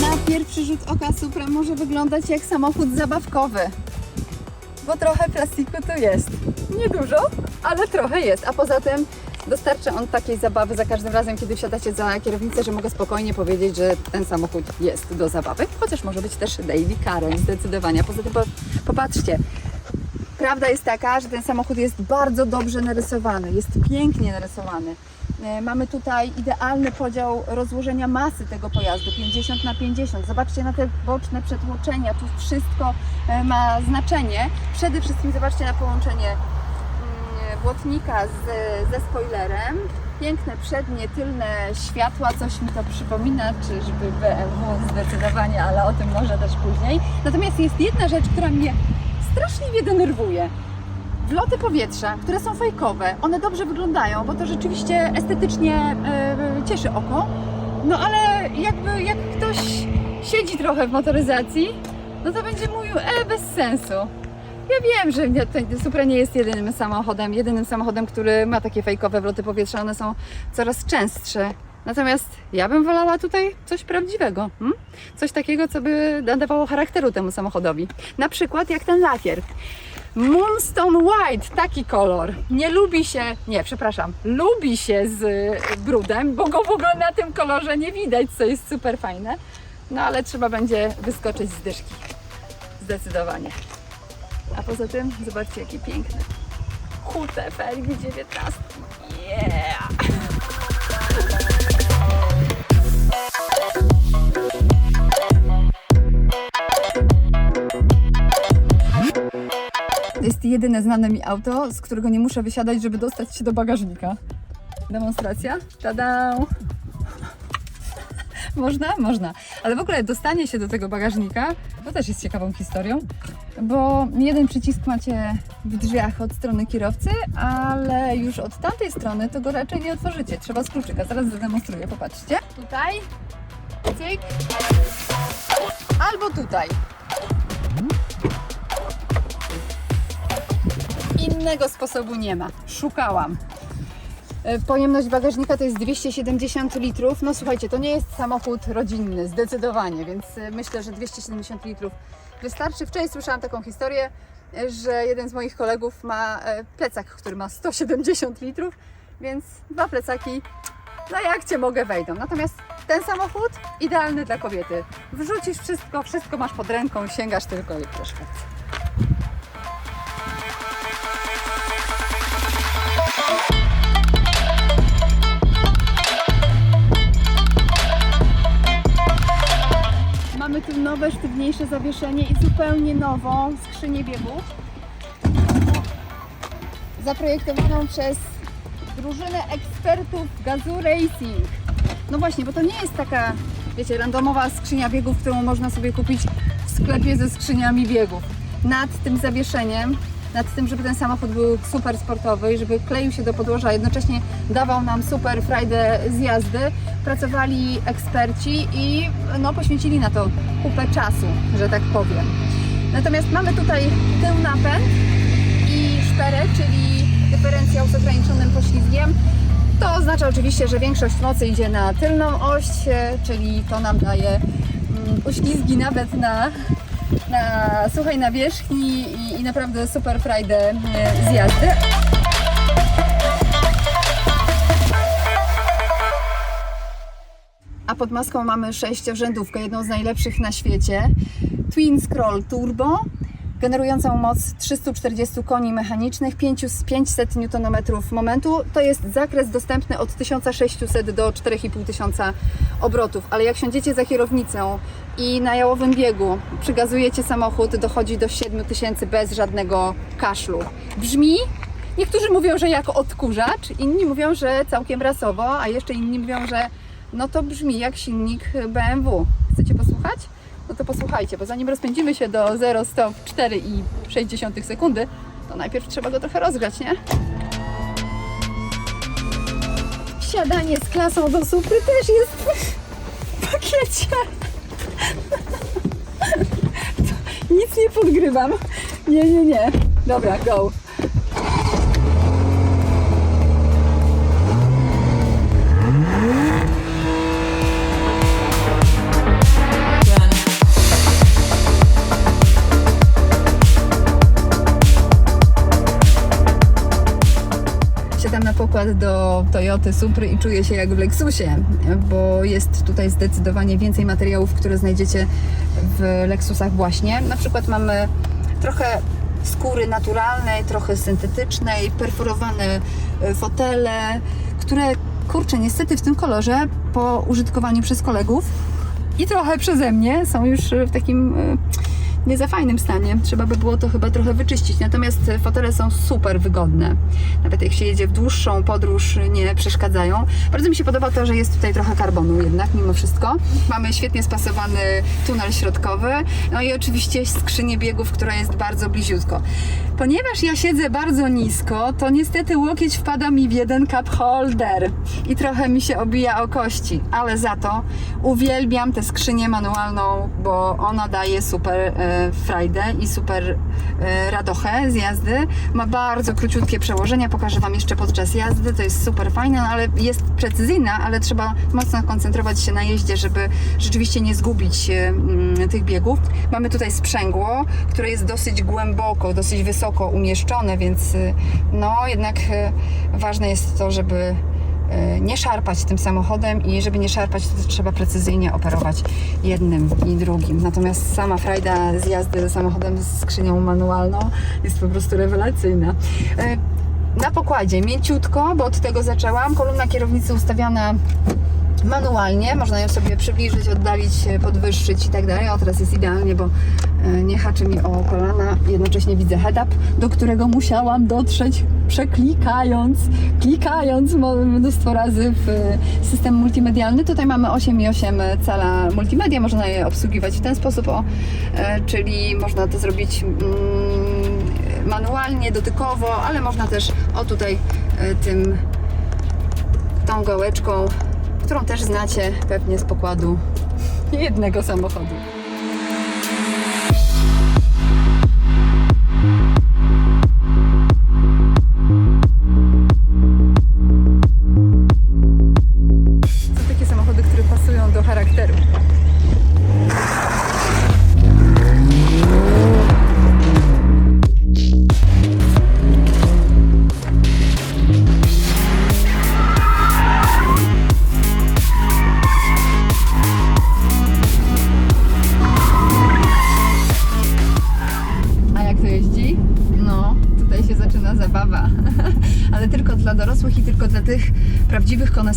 Na pierwszy rzut oka Supra może wyglądać jak samochód zabawkowy. Bo trochę plastiku tu jest. Niedużo, ale trochę jest. A poza tym dostarcza on takiej zabawy za każdym razem, kiedy wsiadacie za kierownicę, że mogę spokojnie powiedzieć, że ten samochód jest do zabawy. Chociaż może być też daily carem, zdecydowanie. Poza tym po, popatrzcie, Prawda jest taka, że ten samochód jest bardzo dobrze narysowany, jest pięknie narysowany. E, Mamy tutaj idealny podział rozłożenia masy tego pojazdu 50 na 50. Zobaczcie na te boczne przetłoczenia, tu wszystko e, ma znaczenie. Przede wszystkim zobaczcie na połączenie błotnika z, ze spoilerem. Piękne przednie, tylne światła, coś mi to przypomina, czyżby BMW zdecydowanie, ale o tym może też później. Natomiast jest jedna rzecz, która mnie straszliwie denerwuje. Wloty powietrza, które są fajkowe, one dobrze wyglądają, bo to rzeczywiście estetycznie e, cieszy oko. No ale jakby jak ktoś siedzi trochę w motoryzacji, no to będzie mówił, e, bez sensu. Ja wiem, że Supra nie jest jedynym samochodem, jedynym samochodem, który ma takie fejkowe wloty powietrza, one są coraz częstsze. Natomiast ja bym wolała tutaj coś prawdziwego. Hmm? Coś takiego, co by nadawało charakteru temu samochodowi. Na przykład jak ten lakier. Moonstone White, taki kolor. Nie lubi się, nie, przepraszam, lubi się z brudem, bo go w ogóle na tym kolorze nie widać, co jest super fajne. No ale trzeba będzie wyskoczyć z dyszki. Zdecydowanie. A poza tym, zobaczcie, jaki piękny. Hute felgi 19. Yeah! Jest jedyne znane mi auto, z którego nie muszę wysiadać, żeby dostać się do bagażnika. Demonstracja? Tada! Można? Można. Ale w ogóle dostanie się do tego bagażnika to też jest ciekawą historią, bo jeden przycisk macie w drzwiach od strony kierowcy, ale już od tamtej strony to go raczej nie otworzycie. Trzeba z kluczyka. Zaraz zademonstruję, popatrzcie. Tutaj. Cyk. Albo tutaj. Innego sposobu nie ma. Szukałam. E, Pojemność bagażnika to jest 270 litrów. No słuchajcie, to nie jest samochód rodzinny, zdecydowanie, więc e, myślę, że 270 litrów wystarczy. Wczoraj słyszałam taką historię, e, że jeden z moich kolegów ma plecak, który ma 170 litrów, więc dwa plecaki, no jak cię mogę wejdą. Natomiast ten samochód idealny dla kobiety. Wrzucisz wszystko, wszystko masz pod ręką, sięgasz tylko i proszę nowe, sztywniejsze zawieszenie i zupełnie nową skrzynię biegów. Zaprojektowaną przez drużynę ekspertów Gazoo Racing. No właśnie, bo to nie jest taka, wiecie, randomowa skrzynia biegów, którą można sobie kupić w sklepie ze skrzyniami biegów. Nad tym zawieszeniem, nad tym, żeby ten samochód był super sportowy i żeby kleił się do podłoża, jednocześnie dawał nam super frajdę z jazdy, pracowali eksperci i no, poświęcili na to kupę czasu, że tak powiem. Natomiast mamy tutaj tył napęd i szperę, czyli dyferencjał z ograniczonym poślizgiem. To oznacza oczywiście, że większość mocy idzie na tylną oś, e, czyli to nam daje mm, uślizgi nawet na, na suchej nawierzchni i, i naprawdę super frajdę e, z jazdy. Pod maską mamy sześciorzędówkę, jedną z najlepszych na świecie. Twin Scroll Turbo, generującą moc 340 koni mechanicznych, 500 500 Nm momentu. To jest zakres dostępny od 1600 do 4500 obrotów, ale jak siądziecie za kierownicą i na jałowym biegu przygazujecie samochód, dochodzi do 7000 bez żadnego kaszlu. Brzmi Niektórzy mówią, że jak odkurzacz, inni mówią, że całkiem rasowo, a jeszcze inni mówią, że no to brzmi jak silnik BMW. Chcecie posłuchać? No to posłuchajcie, bo zanim rozpędzimy się do 0-100 w 4,6 sekundy, to najpierw trzeba go trochę rozgrzać, nie? Wsiadanie z klasą do supy też jest w pakiecie. Nic nie podgrywam. Nie, nie, nie. Dobra, go. Pokład do Toyoty Supry i czuję się jak w Lexusie, bo jest tutaj zdecydowanie więcej materiałów, które znajdziecie w Lexusach właśnie. Na przykład mamy trochę skóry naturalnej, trochę syntetycznej, perforowane e, fotele, które kurczę, niestety w tym kolorze po użytkowaniu przez kolegów i trochę przeze mnie są już w takim e, nie za fajnym stanie. Trzeba by było to chyba trochę wyczyścić. Natomiast fotele są super wygodne. Nawet jak się jedzie w dłuższą podróż, nie przeszkadzają. Bardzo mi się podoba to, że jest tutaj trochę karbonu jednak, mimo wszystko. Mamy świetnie spasowany tunel środkowy. No i oczywiście skrzynię biegów, która jest bardzo bliziutko. Ponieważ ja siedzę bardzo nisko, to niestety łokieć wpada mi w jeden cup holder i trochę mi się obija o kości, ale za to uwielbiam tę skrzynię manualną, bo ona daje super e, frajdę i super e, radochę z jazdy. Ma bardzo króciutkie przełożenia, pokażę Wam jeszcze podczas jazdy, to jest super fajne, no, ale jest precyzyjna, ale trzeba mocno koncentrować się na jeździe, żeby rzeczywiście nie zgubić e, mm, tych biegów. Mamy tutaj sprzęgło, które jest dosyć głęboko, dosyć wysoko umieszczone, więc y, no jednak ważne jest to, żeby nie szarpać tym samochodem i żeby nie szarpać, to trzeba precyzyjnie operować jednym i drugim. Natomiast sama frajda z jazdy samochodem z skrzynią manualną jest po prostu rewelacyjna. Y, Na pokładzie mięciutko, bo od tego zaczęłam. Kolumna kierownicy ustawiana manualnie, można ją sobie przybliżyć, oddalić, podwyższyć i tak dalej. O, teraz jest idealnie, bo e, nie haczy mi o kolana. Jednocześnie widzę head-up, do którego musiałam dotrzeć przeklikając, klikając mnóstwo razy w e, system multimedialny. Tutaj mamy 8,8 cala multimedia, można je obsługiwać w ten sposób, o, e, czyli można to zrobić mm, manualnie, dotykowo, ale można też o tutaj e, tym tą gałeczką, którą też znacie pewnie z pokładu jednego samochodu.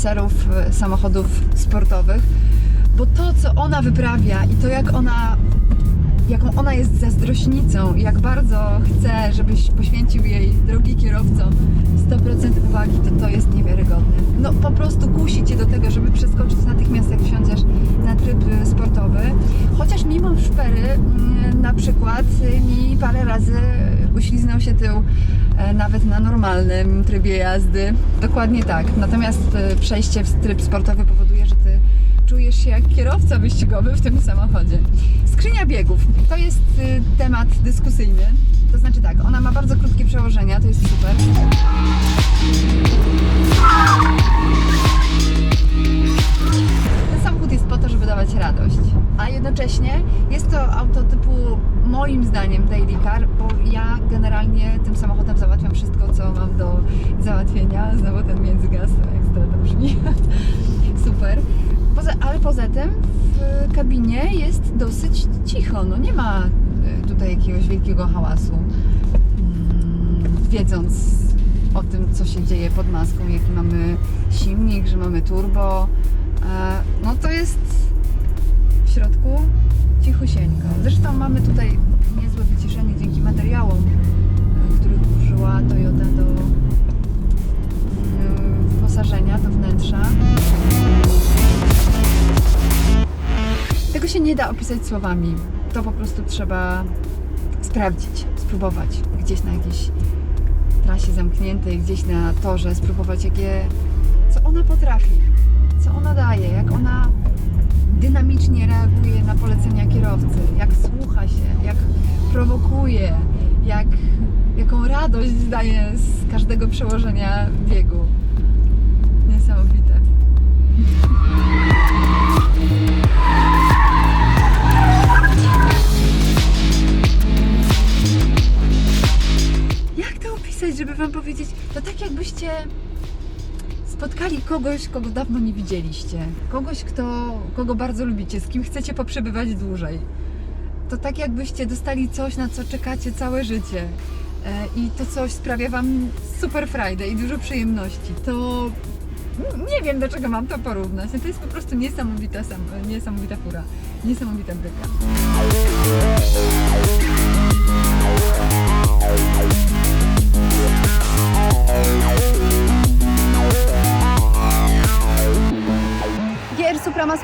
Koneserów e, samochodów sportowych. Bo to, co ona wyprawia i to, jak ona, jaką ona jest zazdrośnicą jak bardzo chce, żebyś poświęcił jej, drogi kierowco, 100% uwagi, to to jest niewiarygodne. No po prostu kusi Cię do tego, żeby przeskoczyć natychmiast, jak wsiądziesz na tryb e, sportowy. Chociaż mimo szpery, mm, na przykład y, mi parę razy uśliznął się tył e, nawet na normalnym trybie jazdy. Dokładnie tak. Natomiast e, przejście w tryb sportowy powoduje, że Ty czujesz się jak kierowca wyścigowy w tym samochodzie. Skrzynia biegów to jest y, temat dyskusyjny. To znaczy tak, ona ma bardzo krótkie przełożenia, to jest super. Ten samochód jest po to, żeby dawać radość, a jednocześnie jest to auto typu moim zdaniem daily car, bo ja generalnie tym samochodem załatwiam wszystko, co mam do załatwienia. Znowu ten międzygaz, ekstra to brzmi. Super. Poza, ale poza tym w kabinie jest dosyć cicho, no nie ma y, tutaj jakiegoś wielkiego hałasu. Mm, Wiedząc o tym, co się dzieje pod maską, jaki mamy silnik, że mamy turbo, e, no to jest w środku cichusieńko. Zresztą mamy tutaj niezłe wyciszenie dzięki materiałom, e, których użyła Toyota do mm, wyposażenia, do wnętrza. Nie da opisać słowami. To po prostu trzeba sprawdzić, spróbować gdzieś na jakiejś trasie zamkniętej, gdzieś na torze, spróbować jakie, co ona potrafi, co ona daje, jak ona dynamicznie reaguje na polecenia kierowcy, jak słucha się, jak prowokuje, jak, jaką radość daje z każdego przełożenia biegu. Niesamowite. Opisać, żeby Wam powiedzieć? To tak jakbyście spotkali kogoś, kogo dawno nie widzieliście. Kogoś, kto, kogo bardzo lubicie, z kim chcecie poprzebywać dłużej. To tak jakbyście dostali coś, na co czekacie całe życie. E, I to coś sprawia Wam super frajdę i dużo przyjemności. To nie wiem, do czego mam to porównać. To jest po prostu niesamowita, sam- niesamowita fura. Niesamowita bryka.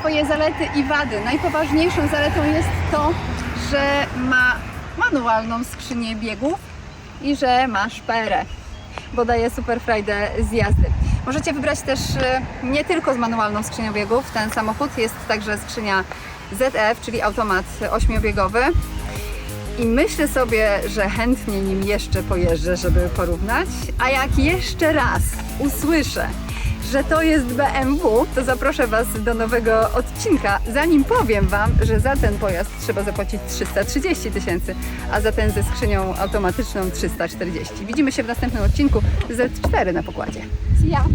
Swoje zalety i wady. Najpoważniejszą zaletą jest to, że ma manualną skrzynię biegów i że ma szperę, bo daje super frajdę z jazdy. Możecie wybrać też e, nie tylko z manualną skrzynią biegów ten samochód, jest także skrzynia ZF, czyli automat ośmiobiegowy. I myślę sobie, że chętnie nim jeszcze pojeżdżę, żeby porównać. A jak jeszcze raz usłyszę, że to jest BMW, to zaproszę Was do nowego odcinka. Zanim powiem Wam, że za ten pojazd trzeba zapłacić 330 tysięcy, a za ten ze skrzynią automatyczną 340. Widzimy się w następnym odcinku Z4 na pokładzie. Ja.